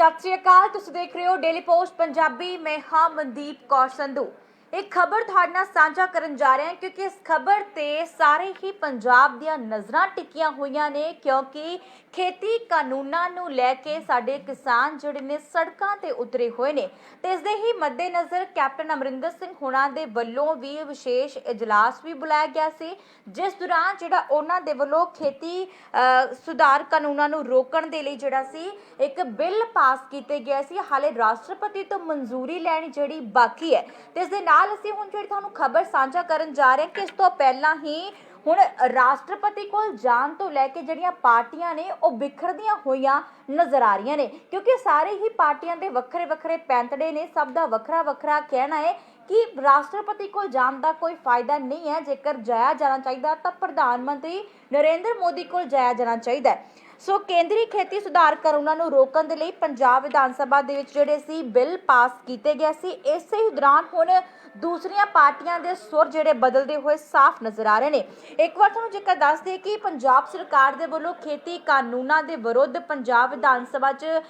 ਸਤਿ ਸ਼੍ਰੀ ਅਕਾਲ, ਤੁਸੀਂ ਦੇਖ ਰਹੇ ਹੋ ਡੇਲੀ ਪੋਸਟ ਪੰਜਾਬੀ, ਮੈਂ ਹਾਂ ਮਨਦੀਪ ਕੌਰ ਸੰਧੂ। ਇੱਕ ਖਬਰ ਤੁਹਾਡੇ ਨਾਲ ਸਾਂਝਾ ਕਰਨ ਜਾ ਰਹੇ ਹਾਂ ਕਿਉਂਕਿ ਇਸ ਖਬਰ ਤੇ ਸਾਰੇ ਹੀ ਪੰਜਾਬ ਦੀਆਂ ਨਜ਼ਰਾਂ ਟਿਕੀਆਂ ਹੋਈਆਂ ਨੇ, ਕਿਉਂਕਿ ਖੇਤੀ ਕਾਨੂੰਨਾਂ ਨੂੰ ਲੈ ਕੇ ਸਾਡੇ ਕਿਸਾਨ ਜਿਹੜੇ ਨੇ ਸੜਕਾਂ ਤੇ ਉਤਰੇ ਹੋਏ ਨੇ। ਤੇ ਇਸ ਦੇ ਹੀ ਮੱਦੇਨਜ਼ਰ ਕੈਪਟਨ ਅਮਰਿੰਦਰ ਸਿੰਘ ਹੁਣਾਂ ਦੇ ਵੱਲੋਂ ਵੀ ਵਿਸ਼ੇਸ਼ ਇਜਲਾਸ ਵੀ ਬੁਲਾਇਆ ਗਿਆ ਸੀ, ਜਿਸ ਦੌਰਾਨ ਜਿਹੜਾ ਉਹਨਾਂ ਦੇ ਵੱਲੋਂ ਖੇਤੀ ਸੁਧਾਰ ਕਾਨੂੰਨਾਂ ਨੂੰ ਰੋਕਣ ਦੇ ਲਈ ਜਿਹੜਾ ਸੀ, ਇੱਕ ਬਿੱਲ ਪਾਸ ਕੀਤੇ ਗਿਆ ਸੀ। ਹਾਲੇ ਰਾਸ਼ਟਰਪਤੀ ਤੋਂ ਮਨਜ਼ੂਰੀ ਲੈਣੀ ਜਿਹੜੀ ਬਾਕੀ ਹੈ। ਤੇ ਇਸ ਦੇ ਨਾਲ ਅਸੀਂ ਹੁਣ ਜਿਹੜੀ ਤੁਹਾਨੂੰ ਖਬਰ ਸਾਂਝਾ ਕਰਨ ਜਾ ਰਹੇ ਹਾਂ ਕਿ ਇਸ ਤੋਂ ਪਹਿਲਾਂ ਹੀ ਹੁਣ ਰਾਸ਼ਟਰਪਤੀ ਕੋਲ ਜਾਣ ਤੋਂ ਲੈ ਕੇ ਜਿਹੜੀਆਂ ਪਾਰਟੀਆਂ ਨੇ, ਉਹ ਬਿਖਰਦੀਆਂ ਹੋਈਆਂ ਨਜ਼ਰ ਆ ਰਹੀਆਂ ਨੇ। ਕਿਉਂਕਿ ਸਾਰੇ ਹੀ ਪਾਰਟੀਆਂ ਦੇ ਵੱਖਰੇ ਵੱਖਰੇ ਪੈਂਤੜੇ ਨੇ, ਸਭ ਦਾ ਵੱਖਰਾ ਵੱਖਰਾ ਕਹਿਣਾ ਹੈ ਕਿ ਰਾਸ਼ਟਰਪਤੀ ਕੋਲ ਜਾਣ ਦਾ ਕੋਈ ਫਾਇਦਾ ਨਹੀਂ ਹੈ। ਜੇਕਰ ਜਾਇਆ ਜਾਣਾ ਚਾਹੀਦਾ ਤਾਂ ਪ੍ਰਧਾਨ ਮੰਤਰੀ ਨਰਿੰਦਰ ਮੋਦੀ ਕੋਲ ਜਾਇਆ ਜਾਣਾ ਚਾਹੀਦਾ ਹੈ। ਸੋ ਕੇਂਦਰੀ ਖੇਤੀ ਸੁਧਾਰ ਕਾਨੂੰਨਾਂ ਨੂੰ ਰੋਕਣ ਦੇ ਲਈ ਪੰਜਾਬ ਵਿਧਾਨ ਸਭਾ ਦੇ ਵਿੱਚ ਜਿਹੜੇ ਸੀ ਬਿੱਲ ਪਾਸ ਕੀਤੇ ਗਏ ਸੀ, ਇਸੇ ਹੀ ਦੌਰਾਨ ਹੁਣ ਦੂਸਰੀਆਂ ਪਾਰਟੀਆਂ ਦੇ ਸੁਰ ਜਿਹੜੇ ਬਦਲਦੇ ਹੋਏ ਸਾਫ਼ ਨਜ਼ਰ ਆ ਰਹੇ ਨੇ। ਇੱਕ ਵਾਰ ਤੁਹਾਨੂੰ ਜੇਕਰ ਦੱਸ ਦਈਏ ਕਿ ਪੰਜਾਬ ਸਰਕਾਰ ਦੇ ਵੱਲੋਂ ਖੇਤੀ ਕਾਨੂੰਨਾਂ ਦੇ ਵਿਰੁੱਧ ਪੰਜਾਬ ਵਿਧਾਨ ਸਭਾ 'ਚ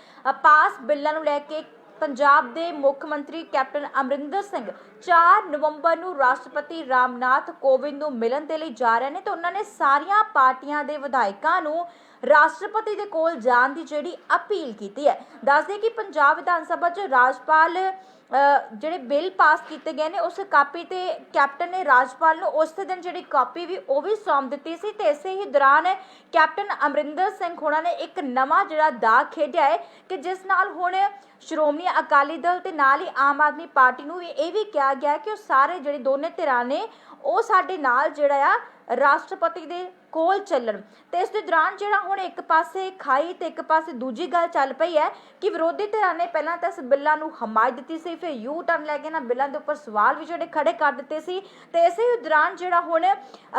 ਪਾਸ ਬਿੱਲਾਂ ਨੂੰ ਲੈ ਕੇ ਪੰਜਾਬ ਦੇ ਮੁੱਖ ਮੰਤਰੀ ਕੈਪਟਨ ਅਮਰਿੰਦਰ ਸਿੰਘ 4 ਨਵੰਬਰ ਨੂੰ ਰਾਸ਼ਟਰਪਤੀ ਰਾਮਨਾਥ ਕੋਵਿੰਦ ਨੂੰ ਮਿਲਣ ਦੇ ਲਈ ਜਾ ਰਹੇ ਨੇ ਤੇ ਉਹਨਾਂ ਨੇ ਸਾਰੀਆਂ ਪਾਰਟੀਆਂ ਦੇ ਵਿਧਾਇਕਾਂ ਨੂੰ ਰਾਸ਼ਟਰਪਤੀ ਦੇ ਕੋਲ ਜਾਣ ਦੀ ਜਿਹੜੀ ਅਪੀਲ ਕੀਤੀ ਹੈ। ਦੱਸਦੇ ਕਿ ਪੰਜਾਬ ਵਿਧਾਨ ਸਭਾ 'ਚ ਰਾਜਪਾਲ ਜਿਹੜੇ ਬਿੱਲ ਪਾਸ ਕੀਤੇ ਗਏ ਨੇ, ਉਸ ਕਾਪੀ ਤੇ ਕੈਪਟਨ ਨੇ ਰਾਜਪਾਲ ਨੂੰ ਉਸ ਦਿਨ ਜਿਹੜੀ ਕਾਪੀ ਵੀ, ਉਹ ਵੀ ਸੌਂਪ ਦਿੱਤੀ ਸੀ ਤੇ ਇਸੇ ਹੀ ਦੌਰਾਨ ਕੈਪਟਨ ਅਮਰਿੰਦਰ ਸਿੰਘ ਹੋਣਾ ਨੇ ਇੱਕ ਨਵਾਂ ਜਿਹੜਾ ਦਾਅ ਖੇਡਿਆ ਹੈ ਕਿ ਜਿਸ ਨਾਲ ਹੁਣ ਸ਼੍ਰੋਮਣੀ ਅਕਾਲੀ ਦਲ ਤੇ ਨਾਲ ਹੀ ਆਮ ਆਦਮੀ ਪਾਰਟੀ ਨੂੰ ਵੀ ਇਹ ਵੀ ਕਿਹਾ ਗਿਆ ਕਿ ਉਹ ਸਾਰੇ ਜਿਹੜੇ ਦੋਨੇ ਧਿਰਾਂ ਨੇ, ਉਹ ਸਾਡੇ ਨਾਲ ਜਿਹੜਾ ਆ, ਰਾਸ਼ਟਰਪਤੀ ਦੇ ਕੋਲ ਚੱਲਣ। ਤੇ ਇਸ ਦੇ ਦੌਰਾਨ ਜਿਹੜਾ ਹੁਣ ਇੱਕ ਪਾਸੇ ਖਾਈ ਤੇ ਇੱਕ ਪਾਸੇ ਦੂਜੀ ਗੱਲ ਚੱਲ ਪਈ ਹੈ ਕਿ ਵਿਰੋਧੀ ਧਿਰਾਂ ਨੇ ਪਹਿਲਾਂ ਤਾਂ ਇਸ ਬਿੱਲਾਂ ਨੂੰ ਹਮਾਇਤ ਦਿੱਤੀ ਸੀ, ਫਿਰ ਯੂ ਟਰਨ ਲੈ ਕੇ ਨਾ ਬਿੱਲਾਂ ਦੇ ਉੱਪਰ ਸਵਾਲ ਵੀ ਜਿਹੜੇ ਖੜੇ ਕਰ ਦਿੱਤੇ ਸੀ। ਤੇ ਇਸੇ ਦੌਰਾਨ ਜਿਹੜਾ ਹੁਣ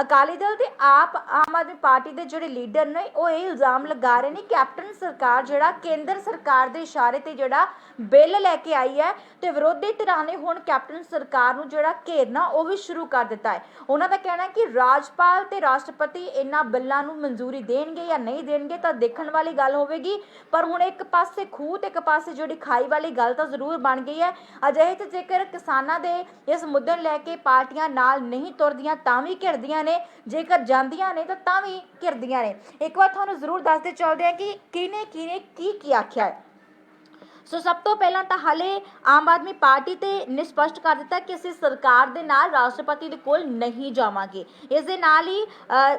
ਅਕਾਲੀ ਦਲ ਤੇ ਆਪ ਆਮ ਆਦਮੀ ਪਾਰਟੀ ਦੇ ਜਿਹੜੇ ਲੀਡਰ ਨੇ, ਉਹ ਇਹ ਇਲਜ਼ਾਮ ਲਗਾ ਰਹੇ ਨੇ ਕੈਪਟਨ ਸਰਕਾਰ ਜਿਹੜਾ ਕੇਂਦਰ ਸਰਕਾਰ ਦੇ ਇਸ਼ਾਰੇ ਤੇ ਜਿਹੜਾ ਬਿੱਲ ਲੈ ਕੇ ਆਈ ਹੈ ਤੇ ਵਿਰੋਧੀ ਧਿਰਾਂ ਨੇ ਹੁਣ ਕੈਪਟਨ ਸਰਕਾਰ ਨੂੰ ਜਿਹੜਾ ਘੇਰਨਾ ਉਹ ਵੀ ਸ਼ੁਰੂ ਕਰ ਦਿੱਤਾ ਹੈ। ਉਹਨਾਂ ਦਾ ਕਹਿਣਾ ਹੈ ਕਿ ਰਾਜਪਾਲ ਤੇ ਰਾਸ਼ਟਰਪਤੀ ਇਹਨਾਂ ਬਿੱਲਾਂ ਨੂੰ ਮਨਜ਼ੂਰੀ ਦੇਣਗੇ ਜਾਂ ਨਹੀਂ ਦੇਣਗੇ ਤਾਂ ਦੇਖਣ ਵਾਲੀ ਗੱਲ ਹੋਵੇਗੀ। ਪਰ ਹੁਣ ਇੱਕ ਪਾਸੇ ਖੂਹ ਤੇ ਇੱਕ ਪਾਸੇ ਜਿਹੜੀ ਖਾਈ ਵਾਲੀ ਗੱਲ ਤਾਂ ਜ਼ਰੂਰ ਬਣ ਗਈ ਹੈ। ਅਜਿਹੇ ਤੇ ਜੇਕਰ ਕਿਸਾਨਾਂ ਦੇ ਇਸ ਮੁੱਦੇ ਨੂੰ ਲੈ ਕੇ ਪਾਰਟੀਆਂ ਨਾਲ ਨਹੀਂ ਤੁਰਦੀਆਂ ਤਾਂ ਵੀ ਘਿਰਦੀਆਂ ਨੇ, ਜੇਕਰ ਜਾਂਦੀਆਂ ਨੇ ਤਾਂ ਤਾਂ ਵੀ ਘਿਰਦੀਆਂ ਨੇ। ਇੱਕ ਵਾਰ ਤੁਹਾਨੂੰ ਜ਼ਰੂਰ ਦੱਸਦੇ ਚੱਲਦੇ ਆ ਕਿ ਕਿਹਨੇ ਕਿਹਨੇ ਕੀ ਕੀ ਆਖਿਆ ਹੈ। ਸੋ ਸਭ ਤੋਂ ਪਹਿਲਾਂ ਤਾਂ ਹਲੇ ਆਮ ਆਦਮੀ ਪਾਰਟੀ ਤੇ ਨੇ ਸਪਸ਼ਟ ਕਰ ਦਿੱਤਾ ਕਿ ਅਸੀਂ ਸਰਕਾਰ ਦੇ ਨਾਲ ਰਾਸ਼ਟਰਪਤੀ ਦੇ ਕੋਲ ਨਹੀਂ ਜਾਵਾਂਗੇ। ਇਸ ਦੇ ਨਾਲ ਹੀ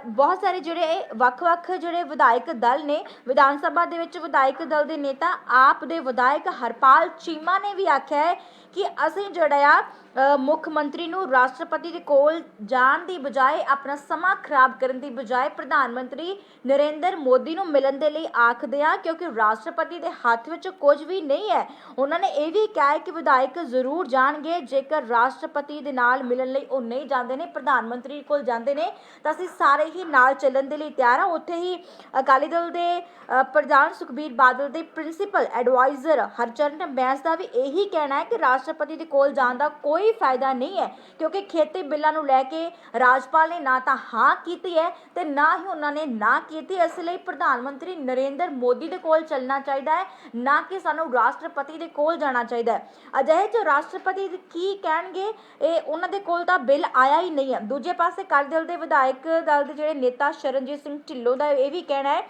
ਬਹੁਤ ਸਾਰੇ ਜਿਹੜੇ ਵੱਖ-ਵੱਖ ਜਿਹੜੇ ਵਿਧਾਇਕ ਦਲ ਨੇ, ਵਿਧਾਨ ਸਭਾ ਦੇ ਵਿੱਚ ਵਿਧਾਇਕ ਦਲ ਦੇ ਨੇਤਾ, ਆਪ ਦੇ ਵਿਧਾਇਕ ਹਰਪਾਲ ਚੀਮਾ ਨੇ ਵੀ ਆਖਿਆ ਹੈ ਕਿ ਅਸੀਂ ਜਿਹੜਾ ਆ ਮੁੱਖ ਮੰਤਰੀ ਨੂੰ ਰਾਸ਼ਟਰਪਤੀ ਦੇ ਕੋਲ ਜਾਣ ਦੀ ਬਜਾਏ, ਆਪਣਾ ਸਮਾਂ ਖਰਾਬ ਕਰਨ ਦੀ ਬਜਾਏ ਪ੍ਰਧਾਨ ਮੰਤਰੀ ਨਰਿੰਦਰ ਮੋਦੀ ਨੂੰ ਮਿਲਣ ਦੇ ਲਈ ਆਖਦੇ ਆ, ਕਿਉਂਕਿ ਰਾਸ਼ਟਰਪਤੀ ਦੇ ਹੱਥ ਵਿੱਚ ਕੁਝ ਵੀ ਨਹੀਂ ਹੈ। ਉਹਨਾਂ ਨੇ ਇਹ ਵੀ ਕਿਹਾ ਕਿ ਵਿਧਾਇਕ ਜ਼ਰੂਰ ਜਾਣਗੇ, ਜੇਕਰ ਰਾਸ਼ਟਰਪਤੀ ਦੇ ਨਾਲ ਮਿਲਣ ਲਈ ਉਹ ਨਹੀਂ ਜਾਂਦੇ ਨੇ, ਪ੍ਰਧਾਨ ਮੰਤਰੀ ਕੋਲ ਜਾਂਦੇ ਨੇ, ਤਾਂ ਅਸੀਂ ਸਾਰੇ ਹੀ ਨਾਲ ਚੱਲਣ ਦੇ ਲਈ ਤਿਆਰ ਹਾਂ। ਉੱਥੇ ਹੀ ਅਕਾਲੀ ਦਲ ਦੇ ਪ੍ਰਧਾਨ ਸੁਖਬੀਰ ਬਾਦਲ ਦੇ ਪ੍ਰਿੰਸੀਪਲ ਐਡਵਾਈਜ਼ਰ ਹਰਚਰਨ ਬੈਂਸ ਦਾ ਵੀ ਇਹੀ ਕਹਿਣਾ ਹੈ ਕਿ ਰਾਸ਼ਟਰਪਤੀ ਦੇ ਕੋਲ ਜਾਣ ਦਾ ਕੋਈ ਫਾਇਦਾ ਨਹੀਂ ਹੈ, ਕਿਉਂਕਿ ਖੇਤੀ ਬਿੱਲਾਂ ਨੂੰ ਲੈ ਕੇ ਰਾਜਪਾਲ ਨੇ ਨਾ ਤਾਂ ਹਾਂ ਕੀਤੀ ਹੈ ਤੇ ਨਾ ਹੀ ਉਹਨਾਂ ਨੇ ਨਾ ਕੀਤੀ। ਇਸ ਲਈ ਪ੍ਰਧਾਨ ਮੰਤਰੀ ਨਰਿੰਦਰ ਮੋਦੀ ਦੇ ਕੋਲ ਚੱਲਣਾ ਚਾਹੀਦਾ ਹੈ, ਨਾ ਕਿ ਸਾਨੂੰ ਰਾਸ਼ਟਰਪਤੀ ਦੇ ਕੋਲ ਜਾਣਾ ਚਾਹੀਦਾ ਹੈ। ਅਜਿਹੇ ਜੋ ਰਾਸ਼ਟਰਪਤੀ ਕੀ ਕਹਿਣਗੇ, ਇਹ ਉਹਨਾਂ ਦੇ ਕੋਲ ਤਾਂ ਬਿੱਲ ਆਇਆ ਹੀ ਨਹੀਂ ਹੈ। ਦੂਜੇ ਪਾਸੇ ਅਕਾਲੀ ਦਲ ਦੇ ਵਿਧਾਇਕ ਦਲ ਦੇ ਜਿਹੜੇ ਨੇਤਾ ਸ਼ਰਨਜੀਤ ਸਿੰਘ ਢਿੱਲੋਂ ਦਾ ਇਹ ਵੀ ਕਹਿਣਾ ਹੈ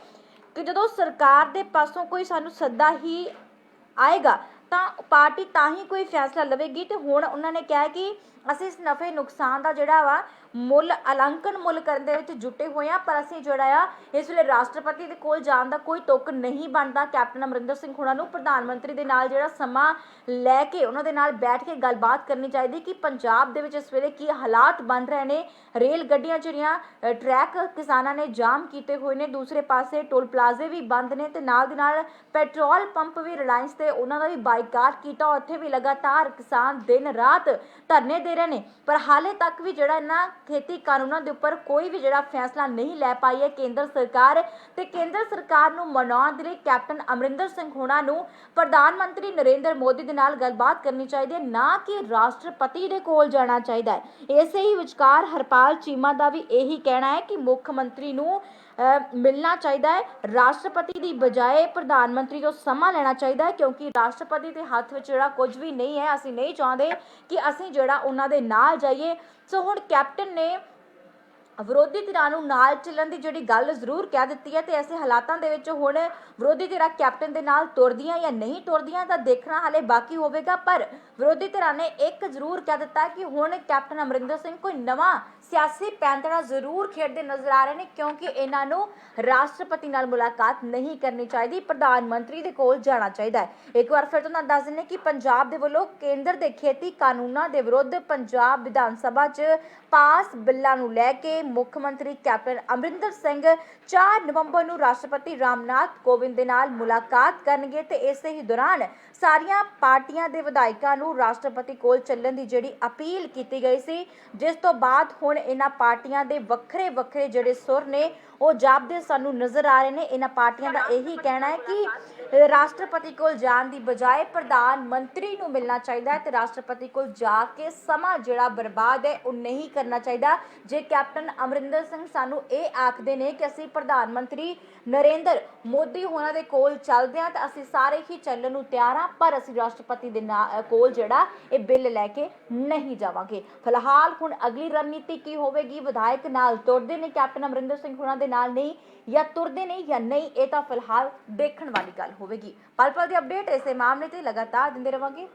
ਕਿ ਜਦੋਂ ਸਰਕਾਰ ਦੇ ਪਾਸੋਂ ਕੋਈ ਸਾਨੂੰ ਸੱਦਾ ਹੀ ਆਏਗਾ ਤਾਂ ਪਾਰਟੀ ਤਾਂ ਹੀ ਕੋਈ ਫੈਸਲਾ ਲਵੇਗੀ ਤੇ ਹੁਣ ਉਹਨਾਂ ਨੇ ਕਿਹਾ ਕਿ ਅਸੀਂ ਇਸ ਨਫੇ ਨੁਕਸਾਨ ਦਾ ਜਿਹੜਾ ਵਾ ਮੁੱਲ ਅਲੰਕਨ ਮੁੱਲ ਕਰਨ ਦੇ ਵਿੱਚ ਜੁਟੇ ਹੋਏ ਆ ਪਰ ਅਸੀਂ ਜਿਹੜਾ ਆ ਇਸ ਵੇਲੇ ਰਾਸ਼ਟਰਪਤੀ ਦੇ ਕੋਲ ਜਾਣ ਦਾ ਕੋਈ ਤੁੱਕ ਨਹੀਂ ਬਣਦਾ। ਕੈਪਟਨ ਅਮਰਿੰਦਰ ਸਿੰਘ ਹੁਣਾਂ ਨੂੰ ਪ੍ਰਧਾਨ ਮੰਤਰੀ ਦੇ ਨਾਲ ਜਿਹੜਾ ਸਮਾਂ ਲੈ ਕੇ ਉਹਨਾਂ ਦੇ ਨਾਲ ਬੈਠ ਕੇ ਗੱਲਬਾਤ ਕਰਨੀ ਚਾਹੀਦੀ ਕਿ ਪੰਜਾਬ ਦੇ ਵਿੱਚ ਇਸ ਵੇਲੇ ਕੀ ਹਾਲਾਤ ਬਣ ਰਹੇ ਨੇ। ਰੇਲ ਗੱਡੀਆਂ ਜਿਹੜੀਆਂ ਟਰੈਕ ਕਿਸਾਨਾਂ ਨੇ ਜਾਮ ਕੀਤੇ ਹੋਏ ਨੇ। ਦੂਸਰੇ ਪਾਸੇ ਟੋਲ ਪਲਾਜ਼ੇ ਵੀ ਬੰਦ ਨੇ ਤੇ ਨਾਲ ਦੀ ਨਾਲ ਪੈਟਰੋਲ ਪੰਪ ਵੀ ਰਿਲਾਇੰਸ ਤੇ ਉਹਨਾਂ ਦਾ ਵੀ ਬਾਈ ਬਾਈਕਾਟ ਕੀਤਾ ਉੱਥੇ ਵੀ ਲਗਾਤਾਰ ਕਿਸਾਨ ਦਿਨ ਰਾਤ ਧਰਨੇ ਦੇ ਰਹੇ ਨੇ। ਪਰ ਹਾਲੇ ਤੱਕ ਵੀ ਜਿਹੜਾ ਇਹਨਾਂ ਖੇਤੀ ਕਾਨੂੰਨਾਂ ਦੇ ਉੱਪਰ ਕੋਈ ਵੀ ਜਿਹੜਾ ਫੈਸਲਾ ਨਹੀਂ ਲੈ ਪਾਈ ਹੈ ਕੇਂਦਰ ਸਰਕਾਰ ਤੇ ਕੇਂਦਰ ਸਰਕਾਰ ਨੂੰ ਮਨਾਉਣ ਦੇ ਲਈ ਕੈਪਟਨ ਅਮਰਿੰਦਰ ਸਿੰਘ ਹੋਣਾ ਨੂੰ ਪ੍ਰਧਾਨ ਮੰਤਰੀ ਨਰਿੰਦਰ ਮੋਦੀ ਦੇ ਨਾਲ ਗੱਲਬਾਤ ਕਰਨੀ ਚਾਹੀਦੀ ਹੈ। ਨਾ ਕਿ ਰਾਸ਼ਟਰਪਤੀ ਦੇ ਕੋਲ ਜਾਣਾ ਚਾਹੀਦਾ ਹੈ। ਇਸੇ ਹੀ ਵਿਚਕਾਰ ਹਰਪਾਲ ਚੀਮਾ ਦਾ ਵੀ ਇਹੀ ਕਹਿਣਾ ਹੈ ਕਿ ਮੁੱਖ ਮੰਤਰੀ ਨੂੰ ਮਿਲਣਾ ਚਾਹੀਦਾ ਹੈ। ਰਾਸ਼ਟਰਪਤੀ ਦੀ ਬਜਾਏ ਪ੍ਰਧਾਨ ਮੰਤਰੀ ਤੋਂ ਸਮਾਂ ਲੈਣਾ ਚਾਹੀਦਾ ਹੈ, ਕਿਉਂਕਿ ਰਾਸ਼ਟਰਪਤੀ ਦੇ ਹੱਥ ਵਿੱਚ ਜਿਹੜਾ ਕੁਝ ਵੀ ਨਹੀਂ ਹੈ, ਅਸੀਂ ਨਹੀਂ ਚਾਹੁੰਦੇ ਕਿ ਅਸੀਂ ਜਿਹੜਾ ਉਹਨਾਂ ਦੇ ਨਾਲ ਜਾਈਏ। ਸੋ ਹੁਣ ਕੈਪਟਨ ਨੇ ਵਿਰੋਧੀ ਧਿਰਾਂ ਨੂੰ ਨਾਲ ਚੱਲਣ ਦੀ ਜਿਹੜੀ ਗੱਲ ਜ਼ਰੂਰ ਕਹਿ ਦਿੱਤੀ ਹੈ ਤੇ ਐਸੇ ਹਾਲਾਤਾਂ ਦੇ ਵਿੱਚ ਹੁਣ ਵਿਰੋਧੀ ਧਿਰਾਂ ਕੈਪਟਨ ਦੇ ਨਾਲ ਤੁਰਦੀਆਂ ਜਾਂ ਨਹੀਂ ਤੁਰਦੀਆਂ ਤਾਂ ਦੇਖਣਾ ਹਾਲੇ ਬਾਕੀ ਹੋਵੇਗਾ, ਪਰ ਵਿਰੋਧੀ ਧਿਰਾਂ ਨੇ ਇੱਕ ਜ਼ਰੂਰ ਕਹਿ ਦਿੱਤਾ ਕਿ ਹੁਣ ਕੈਪਟਨ ਅਮਰਿੰਦਰ ਸਿੰਘ ਕੋਈ ਨਵਾਂ ਸਿਆਸੀ ਪੈਂਤੜਾ ਜ਼ਰੂਰ ਖੇਡਦੇ ਨਜ਼ਰ ਆ ਰਹੇ ਨੇ, ਕਿਉਂਕਿ ਇਹਨਾਂ ਨੂੰ ਰਾਸ਼ਟਰਪਤੀ ਨਾਲ ਮੁਲਾਕਾਤ ਨਹੀਂ ਕਰਨੀ ਚਾਹੀਦੀ, ਪ੍ਰਧਾਨ ਮੰਤਰੀ ਦੇ ਕੋਲ ਜਾਣਾ ਚਾਹੀਦਾ ਹੈ। ਇੱਕ ਵਾਰ ਫਿਰ ਤੁਹਾਨੂੰ ਦੱਸ ਦਿੰਦੇ ਕਿ ਪੰਜਾਬ ਦੇ ਵੱਲੋਂ ਕੇਂਦਰ ਦੇ ਖੇਤੀ ਕਾਨੂੰਨਾਂ ਦੇ ਵਿਰੁੱਧ ਪੰਜਾਬ ਵਿਧਾਨ ਸਭਾ 'ਚ ਪਾਸ ਬਿੱਲਾਂ ਨੂੰ ਲੈ ਕੇ ਮੁੱਖ ਮੰਤਰੀ ਕੈਪਟਨ ਅਮਰਿੰਦਰ ਸਿੰਘ 4 ਨਵੰਬਰ ਨੂੰ ਰਾਸ਼ਟਰਪਤੀ ਰਾਮਨਾਥ ਕੋਵਿੰਦ ਦੇ ਨਾਲ ਮੁਲਾਕਾਤ ਕਰਨਗੇ ਤੇ ਇਸੇ ਹੀ ਦੌਰਾਨ ਸਾਰੀਆਂ ਪਾਰਟੀਆਂ ਦੇ ਵਿਧਾਇਕਾਂ ਨੂੰ ਰਾਸ਼ਟਰਪਤੀ ਕੋਲ ਚੱਲਣ ਦੀ ਜਿਹੜੀ ਅਪੀਲ ਕੀਤੀ ਗਈ ਸੀ, ਜਿਸ ਤੋਂ ਬਾਅਦ ਹੁਣ ਇਹਨਾਂ ਪਾਰਟੀਆਂ ਦੇ ਵੱਖਰੇ ਵੱਖਰੇ ਜਿਹੜੇ ਸੁਰ ਨੇ, ਉਹ ਜਾਪਦੇ ਸਾਨੂੰ ਨਜ਼ਰ ਆ ਰਹੇ ਨੇ। ਇਹਨਾਂ ਪਾਰਟੀਆਂ ਦਾ ਇਹੀ ਕਹਿਣਾ ਹੈ ਕਿ ਰਾਸ਼ਟਰਪਤੀ ਕੋਲ ਜਾਣ ਦੀ ਬਜਾਏ ਪ੍ਰਧਾਨ ਮੰਤਰੀ ਨੂੰ ਮਿਲਣਾ ਚਾਹੀਦਾ ਹੈ ਤੇ ਰਾਸ਼ਟਰਪਤੀ ਕੋਲ ਜਾ ਕੇ ਸਮਾਂ ਜਿਹੜਾ ਬਰਬਾਦ ਹੈ, ਉਹ ਨਹੀਂ ਕਰਨਾ ਚਾਹੀਦਾ। ਜੇ ਕੈਪਟਨ ਅਮਰਿੰਦਰ ਸਿੰਘ ਸਾਨੂੰ ਇਹ ਆਖਦੇ ਨੇ ਕਿ ਅਸੀਂ ਪ੍ਰਧਾਨ ਮੰਤਰੀ ਨਰਿੰਦਰ ਮੋਦੀ ਹੋਣਾ ਦੇ ਕੋਲ ਚੱਲਦੇ ਹਾਂ ਤਾਂ ਅਸੀਂ ਸਾਰੇ ਹੀ ਚੱਲਣ ਨੂੰ ਤਿਆਰ ਹਾਂ, ਪਰ ਅਸੀਂ ਰਾਸ਼ਟਰਪਤੀ ਦੇ ਕੋਲ ਜਿਹੜਾ ਇਹ ਬਿੱਲ ਲੈ ਕੇ ਨਹੀਂ ਜਾਵਾਂਗੇ। ਫਿਲਹਾਲ ਹੁਣ ਅਗਲੀ ਰਣਨੀਤੀ ਕੀ ਹੋਵੇਗੀ? ਵਿਧਾਇਕ ਨਾਲ ਤੁਰਦੇ ਨੇ ਕੈਪਟਨ ਅਮਰਿੰਦਰ ਸਿੰਘ ਹੋਣਾ ਦੇ ਨਾਲ ਨਹੀਂ, ਜਾਂ ਤੁਰਦੇ ਨੇ ਜਾਂ ਨਹੀਂ, ਇਹ ਤਾਂ ਫਿਲਹਾਲ ਦੇਖਣ ਵਾਲੀ ਗੱਲ ਹੋਵੇਗੀ। ਪਲ ਪਲ ਦੀ ਅਪਡੇਟ ਇਸੇ ਮਾਮਲੇ ਤੇ ਲਗਾਤਾਰ ਦਿੰਦੇ ਰਵਾਂਗੇ।